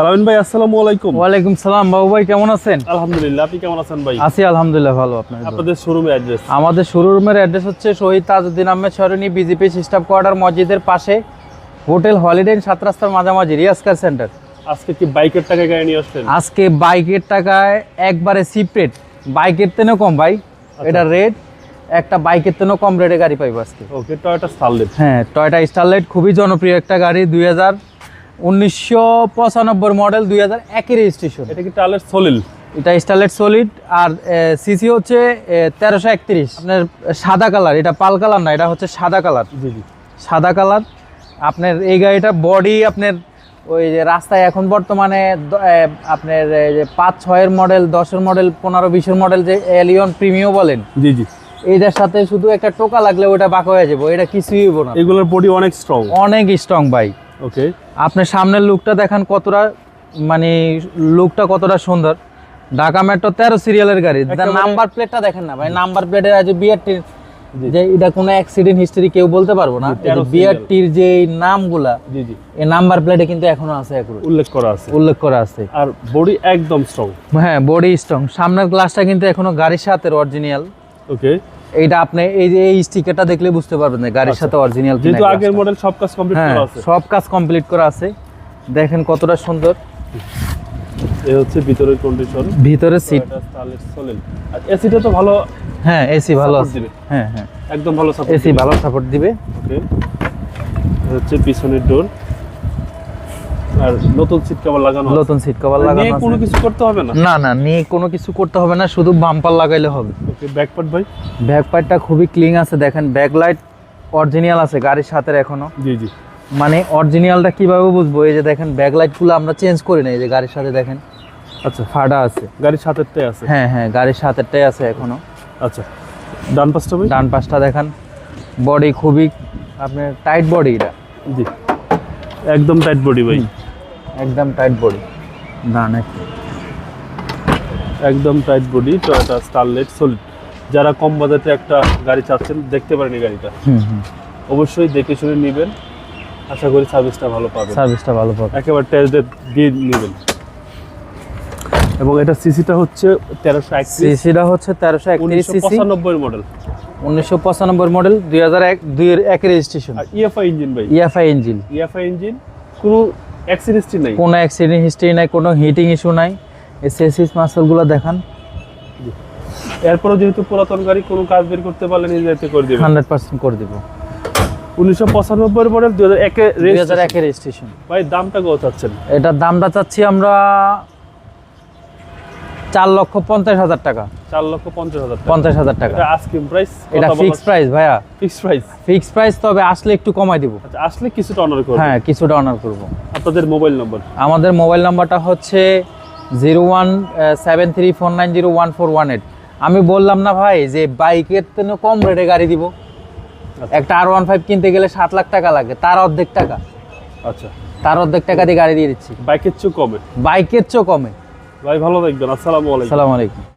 আলামিন ভাই আসসালামু আলাইকুম। ওয়ালাইকুম সালাম বাবু ভাই কেমন আছেন? আলহামদুলিল্লাহ আপনি কেমন আছেন ভাই? আছি আলহামদুলিল্লাহ ভালো আপনার আপনাদের শোরুমে অ্যাড্রেস আমাদের শোরুমের অ্যাড্রেস হচ্ছে Shahid Tajuddin Ahmed Sarani BJP staff quarter মসজিদের পাশে হোটেল হলিডে সাত রাস্তার মাঝামাঝি রিয়াজকার সেন্টার। আজকে কি বাইকের টাকা গাড়ি নিয়ে আসলেন? আজকে বাইকের টাকায় একবারে সিপ্রেট বাইকের তেনও কম ভাই এটা রেট একটা বাইকের তেনও কম রেটে গাড়ি পাইবো আজকে। ওকে টয়োটা স্টারলেট হ্যাঁ টয়টা স্টারলাইট খুবই জনপ্রিয় একটা গাড়ি দুই হাজার উনিশশো পঁচানব্বই মডেল দুই হাজার একের রেজিস্ট্রেশন। এটা কি টালের সলিল এটা স্টারলাইট সলিড আর সিসি হচ্ছে তেরোশো একত্রিশ। আপনার সাদা কালার এটা পাল কালার না এটা হচ্ছে সাদা কালার। জি জি। সাদা কালার। আপনার এই গাড়িটা বডি আপনার ওই যে রাস্তায় এখন বর্তমানে আপনার যে পাঁচ ছয়ের মডেল দশের মডেল পনেরো বিশের মডেল যে এলিয়ন প্রিমিও বলেন জি জি। এইটার সাথে শুধু একটা টোকা লাগলে ওটা বাঁকা হয়ে যাব এটা কিছুই না। এগুলোর বডি অনেক স্ট্রং অনেক স্ট্রং বাইক ওকে আপনার সামনের লুকটা দেখান কতটা মানে লুকটা কতটা সুন্দর। ঢাকা মেট্রো তেরো সিরিয়ালের গাড়ি। নাম্বার প্লেটটা দেখেন না ভাই নাম্বার প্লেটের আছে বিআরটির যে এটা কোনো অ্যাক্সিডেন্ট হিস্টরি কেউ বলতে পারব না। জি, 13 বিআরটির যে নামগুলা জি জি। এই নাম্বার প্লেটে কিন্তু এখনও আছে উল্লেখ করা আছে। উল্লেখ করা আছে। আর বডি একদম স্ট্রং হ্যাঁ বডি স্ট্রং সামনের গ্লাসটা কিন্তু এখনও গাড়ির সাথে অরিজিনাল ওকে এইটা আপনি এই যে এই স্টিকারটা দেখলে বুঝতে পারবেন গাড়ির সাথে অরিজিনাল যেহেতু আগের মডেল সব কাজ কমপ্লিট হ্যাঁ করা আছে। সব কাজ কমপ্লিট করা আছে। দেখেন কতটা সুন্দর। এই হচ্ছে ভিতরের কন্ডিশন ভিতরে সিট সলিল আর এসিটা তো ভালো হ্যাঁ এসি ভালো আছে। হ্যাঁ হ্যাঁ। একদম ভালো সাপোর্ট এসি ভালো সাপোর্ট দিবে। ওকে হচ্ছে পিছনের ডোর আর নতুন সিট কভার লাগানো নতুন সিট কভার নিয়ে লাগানো কোনো কিছু করতে হবে না? না না নিয়ে কোনো কিছু করতে হবে না শুধু বাম্পার লাগাইলে হবে। ব্যাকপার্ট ভাই? ব্যাক পাইটটা খুবই ক্লিন আছে দেখেন ব্যাক লাইট অরিজিনাল আছে গাড়ির সাথে এখনও। জি জি। মানে অরিজিনালটা কীভাবে বুঝব? এই যে দেখেন ব্যাক লাইটগুলো আমরা চেঞ্জ করি না এই যে গাড়ির সাথে দেখেন। আচ্ছা ফাটা আছে। গাড়ির সাথেরটাই আছে? হ্যাঁ হ্যাঁ গাড়ির সাথেরটাই আছে এখনও। আচ্ছা ডান পাশটা ভাই? ডান পাশটা দেখেন বডি খুবই আপনার টাইট বডি এটা। জি। একদম টাইট বডি ভাই। একদম টাইট বডি ডান একদম। Tight body Toyota Starlet solid যারা কম বাজেটে একটা গাড়ি চাচ্ছেন দেখতে পারেন এই গাড়িটা। অবশ্যই দেখে শুনে নেবেন। আশা করি সার্ভিসটা ভালো পাবেন। সার্ভিসটা ভালো পাবে একেবারে টেস্ট দিয়ে নেবেন। এবং এটা সিসিটা হচ্ছে তেরোশো সিসিটা হচ্ছে তেরোশো একত্রিশ পঁচানব্বই মডেল উনিশশো পঁচানব্বই মডেল দুই হাজার এক দুই এক রেজিস্ট্রেশন ইএফআই ইঞ্জিন ভাই। ইএফআই ইঞ্জিন ইএফআই ইঞ্জিন কোনো অ্যাক্সিডেন্টই নাই। কোনো অ্যাক্সিডেন্ট হিস্ট্রি নাই কোনো হিটিং ইস্যু নাই। এই সেসিস মাসলগুলো দেখান। এরপরও যেহেতু পুরাতন গাড়ি কোনো কাজ বের করতে পারলে নিজে যাতে করে দেবেন হান্ড্রেড পার্সেন্ট করে দিব। উনিশশো পঁচানব্বই মডেল দুই হাজার একে দুই হাজার একের রেজিস্ট্রেশন ভাই দামটা কত চাচ্ছেন? এটার দামটা চাচ্ছি আমরা চার লক্ষ পঞ্চাশ হাজার টাকা। চার লক্ষ পঞ্চাশ হাজার টাকা। পঞ্চাশ হাজার টাকা। এটা আস্কিং প্রাইস এটা ফিক্স প্রাইস ভাইয়া। ফিক্স প্রাইস ফিক্স প্রাইস তবে আসলে একটু কমাই দিব। আচ্ছা আসলে কিছুটা অনার করবেন হ্যাঁ কিছুটা অনার করব। আপনাদের মোবাইল নম্বর আমাদের মোবাইল নাম্বারটা হচ্ছে zero one seven three four nine zero one four one eight আমি বললাম না ভাই যে বাইকের জন্য কম রেটে গাড়ি দিব। একটা আর ওয়ান ফাইভ কিনতে গেলে সাত লাখ টাকা লাগে তার অর্ধেক টাকা। আচ্ছা। তার অর্ধেক টাকা দিয়ে গাড়ি দিয়ে দিচ্ছি। বাইকের চেয়ে কমে? বাইকের চেয়েও কমে। ভাই ভালো থাকবেন আসসালামু আলাইকুম। আসসালামু আলাইকুম।